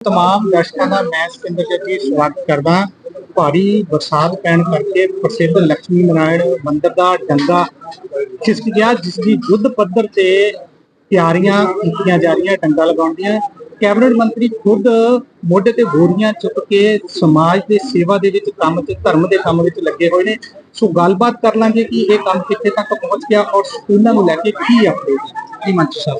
ਤਮਾਮ ਦਰਸ਼ਕਾਂ ਦਾ ਮੈਂ ਸਤਿੰਦਰ ਜੱਜੀ ਸਵਾਗਤ ਕਰਦਾ ਭਾਰੀ ਬਰਸਾਤ ਪੈਣ ਕਰਕੇ ਪ੍ਰਸਿੱਧ ਲక్ష్ਮੀ ਨਾਰਾਇਣ ਮੰਦਿਰ ਦਾ ਡੰਗਾ ਖਿਸਕ ਗਿਆ, ਜਿਸ ਦੀ ਯੁੱਧ ਪੱਧਰ ਤੇ ਤਿਆਰੀਆਂ ਕੀਤੀਆਂ ਜਾ ਰਹੀਆਂ, ਡੰਗਾ ਲਗਾਉਣ ਦੀਆਂ। ਕੈਬਨਿਟ ਮੰਤਰੀ ਖੁਦ ਮੋਢੇ ਤੇ ਬੋਰੀਆਂ ਚੁੱਕ ਕੇ ਸਮਾਜ ਦੇ ਸੇਵਾ ਦੇ ਵਿੱਚ ਕੰਮ ਤੇ, ਧਰਮ ਦੇ ਕੰਮ ਵਿੱਚ ਲੱਗੇ ਹੋਏ ਨੇ। ਸੋ ਗੱਲਬਾਤ ਕਰ ਲਾਂਗੇ ਕਿ ਇਹ ਕੰਮ ਕਿੱਥੇ ਤੱਕ ਪਹੁੰਚ ਗਿਆ ਔਰ ਸਕੂਲਾਂ ਨੂੰ ਲੈ ਕੇ ਕੀ ਅਪਡੇਟ ਜੀ ਮੰਚ ਸਾਹਿਬ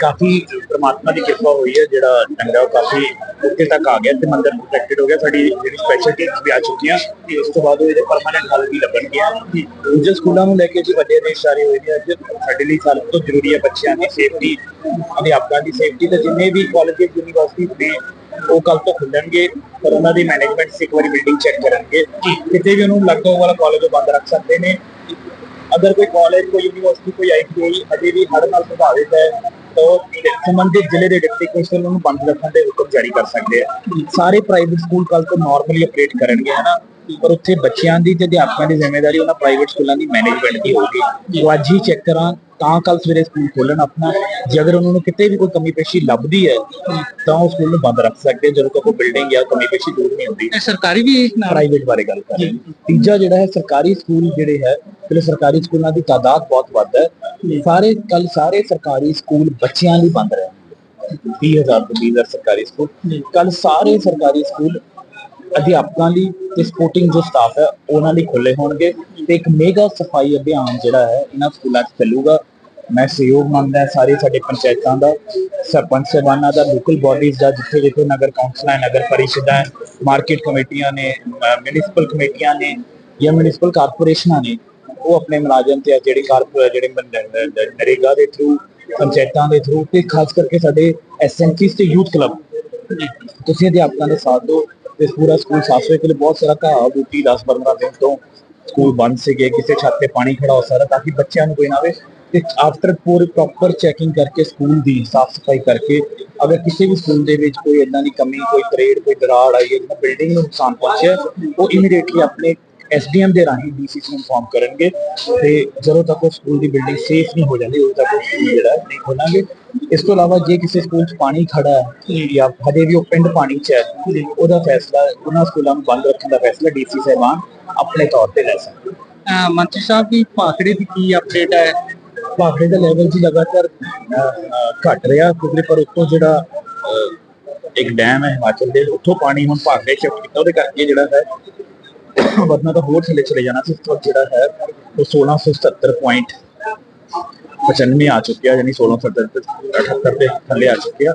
ਕਾਫੀ ਪ੍ਰਮਾਤਮਾ ਦੀ ਕਿਰਪਾ ਹੋਈ ਹੈ ਜਿਹੜਾ ਡੰਗਾ ਕਾਫੀ ਉੱਤੇ ਤੱਕ ਆ ਗਿਆ ਤੇ ਮੰਦਰ ਪ੍ਰੋਟੈਕਟਡ ਹੋ ਗਿਆ। ਸਾਡੀ ਜਿਹੜੀ ਸਪੈਸ਼ਲ ਵੀ ਆ ਚੁੱਕੀਆਂ ਤੇ ਉਸ ਤੋਂ ਬਾਅਦ ਇਹਦੇ ਪਰਮਾਨੈਂਟ ਹੱਲ ਵੀ ਲੱਗਣਗੇ ਦੂਜੇ ਸਕੂਲਾਂ ਨੂੰ ਲੈ ਕੇ ਜੀ ਵੱਡੇ ਦੇਸ਼ ਸਾਰੇ ਹੋਏ ਨੇ ਅੱਜ। ਸਾਡੇ ਲਈ ਸਾਰਿਆਂ ਤੋਂ ਜ਼ਰੂਰੀ ਹੈ ਬੱਚਿਆਂ ਦੀ ਸੇਫਟੀ ਅਧਿਆਪਕਾਂ ਦੀ ਸੇਫਟੀ ਤੇ ਜਿੰਨੇ ਵੀ ਕਾਲਜ ਯੂਨੀਵਰਸਿਟੀ ਨੇ ਉਹ ਕੱਲ ਤੋਂ ਖੁੱਲਣਗੇ। ਪਰ ਉਹਨਾਂ ਦੀ ਮੈਨੇਜਮੈਂਟ ਇੱਕ ਵਾਰੀ ਬਿਲਡਿੰਗ ਚੈੱਕ ਕਰਨਗੇ। ਕਿਤੇ ਵੀ ਉਹਨੂੰ ਲੱਗਦਾ ਉਹ ਵਾਲਾ ਕਾਲਜ ਬੰਦ ਰੱਖ ਸਕਦੇ ਨੇ। ਅਗਰ ਕੋਈ ਕਾਲਜ ਕੋਈ ਯੂਨੀਵਰਸਿਟੀ ਕੋਈ ਆਈਟੀਆਈ ਅਜੇ ਵੀ ਹੜ੍ਹ ਨਾਲ ਪ੍ਰਭਾਵਿਤ ਹੈ, ਤਾਂ ਸੰਬੰਧਿਤ ਜ਼ਿਲ੍ਹੇ ਦੇ ਡਿਪਟੀ ਕਮਿਸ਼ਨਰ ਨੂੰ ਬੰਦ ਰੱਖਣ ਦੇ ਹੁਕਮ ਜਾਰੀ ਕਰ ਸਕਦੇ ਆ। ਸਾਰੇ ਪ੍ਰਾਈਵੇਟ ਸਕੂਲ ਕੱਲ ਤੋਂ ਨਾਰਮਲੀ ਆਪਰੇਟ ਕਰਨਗੇ, ਹਨਾ? ਪਰ ਉੱਥੇ ਬੱਚਿਆਂ ਦੀ ਤੇ ਅਧਿਆਪਕਾਂ ਦੀ ਜ਼ਿੰਮੇਵਾਰੀ ਉਹਨਾਂ ਪ੍ਰਾਈਵੇਟ ਸਕੂਲਾਂ ਦੀ ਮੈਨੇਜਮੈਂਟ ਦੀ ਹੋਊਗੀ। ਉਹ ਅੱਜ ਹੀ ਚੈੱਕ ਕਰਾਂ ਤਾਂ ਕੱਲ ਸਵੇਰੇ ਸਕੂਲ ਖੋਲਣ ਆਪਣਾ। ਜੇ ਅਗਰ ਉਹਨਾਂ ਨੂੰ ਕਿਤੇ ਵੀ ਕੋਈ ਕਮੀ ਪੇਸ਼ੀ ਲੱਭਦੀ ਹੈ ਤਾਂ ਉਹ ਸਕੂਲ ਨੂੰ ਬੰਦ ਰੱਖ ਸਕਦੇ ਆ, ਜਦੋਂ ਤੱਕ ਉਹ ਬਿਲਡਿੰਗ ਜਾਂ ਕਮੀ ਪੇਸ਼ੀ ਦੂਰ ਨਹੀਂ ਹੁੰਦੀ। ਇਹ ਸਰਕਾਰੀ ਵੀ ਪ੍ਰਾਈਵੇਟ ਬਾਰੇ ਗੱਲ ਕਰ ਰਹੇ ਹਾਂ। ਤੀਜਾ ਜਿਹੜਾ ਹੈ ਸਰਕਾਰੀ ਸਕੂਲ ਜਿਹੜੇ ਹੈ ਜਿਹੜੇ ਸਰਕਾਰੀ ਸਕੂਲਾਂ ਦੀ ਤਾਦਾਦ ਬਹੁਤ ਵੱਧ ਹੈ। ਸਾਰੇ ਕੱਲ ਸਾਰੇ ਸਰਕਾਰੀ ਸਕੂਲ ਬੱਚਿਆਂ ਲਈ ਬੰਦ ਰਹੇ 20000 ਤੋਂ 20000 ਸਰਕਾਰੀ ਸਕੂਲ। ਕੱਲ ਸਾਰੇ ਸਰਕਾਰੀ ਸਕੂਲ ਅਧਿਆਪਕਾਂ ਲਈ ਤੇ ਸਪੋਰਟਿੰਗ ਜੋ ਸਟਾਫ ਹੈ ਉਹਨਾਂ ਲਈ ਖੁੱਲੇ ਹੋਣਗੇ। ਤੇ ਇੱਕ ਮੇਗਾ ਸਫ਼ਾਈ ਅਭਿਆਨ ਜਿਹੜਾ ਹੈ ਇਹਨਾਂ ਸਕੂਲਾਂ 'ਚ ਚੱਲੂਗਾ। ਮੈਂ ਸਹਿਯੋਗ ਮੰਗਦਾ ਸਾਰੇ ਸਾਡੇ ਪੰਚਾਇਤਾਂ ਦਾ, ਸਰਪੰਚ ਸਹਿਬਾਨਾਂ ਦਾ ਲੋਕਲ ਬਾਡੀਜ਼ ਦਾ, ਜਿੱਥੇ ਜਿੱਥੇ ਨਗਰ ਕੌਂਸਲਾਂ ਨਗਰ ਪਰਿਸ਼ਦਾਂ ਮਾਰਕੀਟ ਕਮੇਟੀਆਂ ਨੇ ਮਿਊਨਿਸਪਲ ਕਮੇਟੀਆਂ ਨੇ ਜਾਂ ਮਿਊਨਿਸਪਲ ਕਾਰਪੋਰੇਸ਼ਨਾਂ ਨੇ, ਉਹ ਆਪਣੇ ਮੁਲਾਜ਼ਮ ਤੇ ਜਿਹੜੇ ਕਾਰਪੋ ਜਿਹੜੇ ਨਰੇਗਾ ਦੇ ਥਰੂ ਪੰਚਾਇਤਾਂ ਦੇ ਥਰੂ ਤੇ ਖਾਸ ਕਰਕੇ ਸਾਡੇ ਐਸਐਨਸੀਸ ਤੇ ਯੂਥ ਕਲੱਬ ਤੁਸੀਂ ਅਧਿਆਪਕਾਂ ਦਾ ਸਾਥ ਦਿਓ, ਤੇ ਪੂਰਾ ਸਕੂਲ ਸਾਫ਼ ਸੁਥਰੇ ਲਈ ਬਹੁਤ ਸਾਰਾ ਘਾਹ ਬੂਟੀ 10 15 ਦਿਨ ਤੋਂ ਸਕੂਲ ਬੰਦ ਸੀਗੇ, ਕਿਸੇ ਛੱਤ ਤੇ ਪਾਣੀ ਖੜਾ ਹੋ ਸਕਦਾ, ਤਾਂ ਕਿ ਬੱਚਿਆਂ ਨੂੰ ਕੋਈ ਨਾ ਆਵੇ। ਤੇ ਆਫਟਰ ਪੂਰੀ ਪ੍ਰੋਪਰ ਚੈਕਿੰਗ ਕਰਕੇ ਸਕੂਲ ਦੀ ਸਾਫ਼ ਸਫ਼ਾਈ ਕਰਕੇ, ਅਗਰ ਕਿਸੇ ਵੀ ਸਕੂਲ ਦੇ ਵਿੱਚ ਕੋਈ ਇਦਾਂ ਦੀ ਕਮੀ, ਕੋਈ ਤਰੇੜ ਕੋਈ ਦਰਾੜ ਆਈ ਹੈ ਜਿਹਨਾਂ ਬਿਲਡਿੰਗ ਨੂੰ ਨੁਕਸਾਨ ਪਹੁੰਚਿਆ, ਉਹ ਇਮੀਡੀਏਟਲੀ ਆਪਣੇ ਐਸਡੀਐਮ ਦੇ ਰਾਹੀਂ ਡੀਸੀਸੀ ਨੂੰ ਇਨਫੋਰਮ ਕਰਨਗੇ ਤੇ ਜਦੋਂ ਤੱਕ ਉਹ ਸਕੂਲ ਦੀ ਬਿਲਡਿੰਗ ਸੇਫ ਨਹੀਂ ਹੋ ਜਾਂਦੀ, ਉਦੋਂ ਤੱਕ ਉਹ ਸਕੂਲ ਜਿਹੜਾ ਹੈ ਨਹੀਂ ਖੋਲਾਂਗੇ। ਇਸ ਤੋਂ ਇਲਾਵਾ ਜੇ ਕਿਸੇ ਸਕੂਲ 'ਚ ਪਾਣੀ ਖੜਾ ਹੈ ਜਾਂ ਹਜੇ ਵੀ ਉਹ ਪਿੰਡ ਪਾਣੀ 'ਚ ਹੈ, ਉਹਦਾ ਫੈਸਲਾ, ਉਹਨਾਂ ਸਕੂਲਾਂ ਨੂੰ ਬੰਦ ਰੱਖਣ ਦਾ ਫੈਸਲਾ ਡੀਸੀ ਸਾਹਿਬਾਨ ਆਪਣੇ ਤੌਰ ਤੇ ਲੈ ਸਕਦੇ ਅਹ ਮੰਤਰੀ ਸਾਹਿਬ ਦੀ ਭਾਖੜੇ ਦੀ ਕੀ ਅਪਡੇਟ ਹੈ? ਭਾਖੜੇ ਦਾ ਲੈਵਲ ਜੀ ਲਗਾਤਾਰ ਅਹ, ਘਟ ਰਿਹਾ ਕਿਉਂਕਿ ਪਰ ਉੱਤੋਂ ਜਿਹੜਾ ਅਹ, ਇੱਕ ਡੈਮ ਹੈ ਹਿਮਾਚਲ ਦੇ ਉੱਥੋਂ ਪਾਣੀ ਹੁਣ ਭਾਖੜੇ ਸ਼ਿਫਟ ਕੀਤਾ ਉਹਦੇ ਕਰਕੇ ਜਿਹੜਾ ਹੈ ਵਰਨਾ ਤਾਂ ਹੋਰ ਥੱਲੇ ਚਲੇ ਜਾਣਾ ਸੀ ਜਿਹੜਾ ਹੈ ਉਹ 1670.95 ਆ ਚੁੱਕਿਆ ਯਾਨੀ 1670 78 ਦੇ ਥੱਲੇ ਆ ਚੁੱਕਿਆ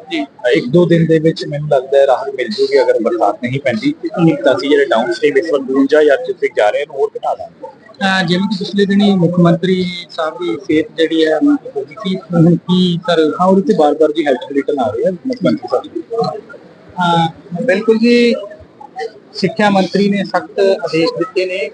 ਇੱਕ ਦੋ ਦਿਨ ਦੇ ਵਿੱਚ ਮੈਨੂੰ ਲੱਗਦਾ ਹੈ ਰਾਹਤ ਮਿਲ ਜੂਗੀ ਅਗਰ ਬਰਸਾਤ ਨਹੀਂ ਪੈਂਦੀ। ਤਾਂ ਅਸੀਂ ਜਿਹੜੇ ਡਾਊਨ ਸਟ੍ਰੀਮ ਇਸ ਵਕਤ 52 ਜਾਂ ਜਿੱਥੇ ਜਾ ਰਹੇ ਨੇ ਹੋਰ ਘਟਾ ਦਾਂਗੇ। ਜਿਵੇਂ ਕਿ ਪਿਛਲੇ ਦਿਨੀ ਮੁੱਖ ਮੰਤਰੀ ਸਾਹਿਬ ਦੀ ਸਿਹਤ ਜਿਹੜੀ ਹੈ ਹੋ ਗਈ ਸੀ। ਹੁਣ ਕੀ ਸਰ ਹਾਂ ਉਹਦੇ ਤੇ ਬਾਰ-ਬਾਰ ਜੀ ਹੈਲਥ ਬੁਲੇਟਿਨ ਆ ਰਹੇ ਮੁੱਖ ਮੰਤਰੀ ਸਾਹਿਬ ਬਿਲਕੁਲ ਜੀ ਸਿੱਖਿਆ ਮੰਤਰੀ ਨੇ ਸਖਤ ਆਦੇਸ਼ ਦਿੱਤੇ ਨੇ।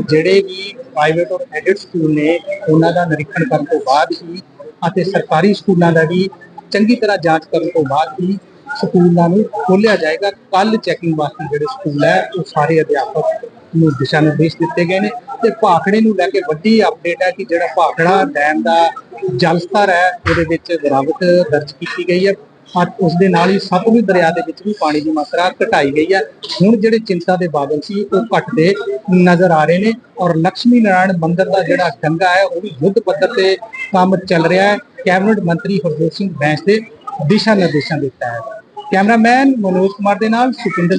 ਜਿਹੜੇ ਵੀ ਪ੍ਰਾਈਵੇਟ ਔਰ ਐਡਿਡ ਸਕੂਲ ਨੇ, ਉਹਨਾਂ ਦਾ ਨਿਰੀਖਣ ਕਰਨ ਤੋਂ ਬਾਅਦ ਹੀ ਅਤੇ ਸਰਕਾਰੀ ਸਕੂਲਾਂ ਦਾ ਵੀ ਚੰਗੀ ਤਰ੍ਹਾਂ ਜਾਂਚ ਕਰਨ ਤੋਂ ਬਾਅਦ ਹੀ ਸਕੂਲਾਂ ਨੂੰ ਖੋਲਿਆ ਜਾਏਗਾ। ਕੱਲ ਚੈਕਿੰਗ ਵਾਸਤੇ ਜਿਹੜੇ ਸਕੂਲ ਹੈ, ਉਹ ਸਾਰੇ ਅਧਿਆਪਕ ਨੂੰ ਦਿਸ਼ਾ ਨਿਰਦੇਸ਼ ਦਿੱਤੇ ਗਏ ਨੇ ਤੇ ਭਾਖੜੇ ਨੂੰ ਲੈ ਕੇ ਵੱਡੀ ਅਪਡੇਟ ਹੈ ਕਿ ਜਿਹੜਾ ਭਾਖੜਾ ਡੈਮ ਦਾ ਜਲ ਸਤਰ ਹੈ, ਉਹਦੇ ਵਿੱਚ ਗਿਰਾਵਟ ਦਰਜ ਕੀਤੀ ਗਈ ਹੈ। ਔਰ ਉਸ ਦੇ ਨਾਲ ਹੀ ਸਤਲੁਜ ਦਰਿਆ ਦੇ ਵਿੱਚ ਵੀ ਪਾਣੀ ਦੀ ਮਾਤਰਾ ਘਟਾਈ ਗਈ ਹੈ। ਹੁਣ ਜਿਹੜੇ ਚਿੰਤਾ ਦੇ ਬਾਦਲ ਸੀ, ਉਹ ਘਟਦੇ ਨਜ਼ਰ ਆ ਰਹੇ ਨੇ ਔਰ ਲక్ష్ਮੀ ਨਾਰਾਇਣ ਮੰਦਿਰ ਦਾ ਜਿਹੜਾ ਡੰਗਾ ਹੈ, ਉਹ ਵੀ ਯੁੱਧ ਪੱਧਰ ਤੇ ਕੰਮ ਚੱਲ ਰਿਹਾ ਹੈ। ਕੈਬਨਿਟ ਮੰਤਰੀ ਹਰਜੋਤ ਸਿੰਘ ਬੈਂਸ ਦੇ ਦਿਸ਼ਾ ਨਿਰਦੇਸ਼ਾਂ ਦਿੱਤਾ ਹੈ ਕੈਮਰਾਮੈਨ ਮਨੋਜ ਕੁਮਾਰ ਦੇ ਨਾਲ ਸੁਖਿੰਦਰ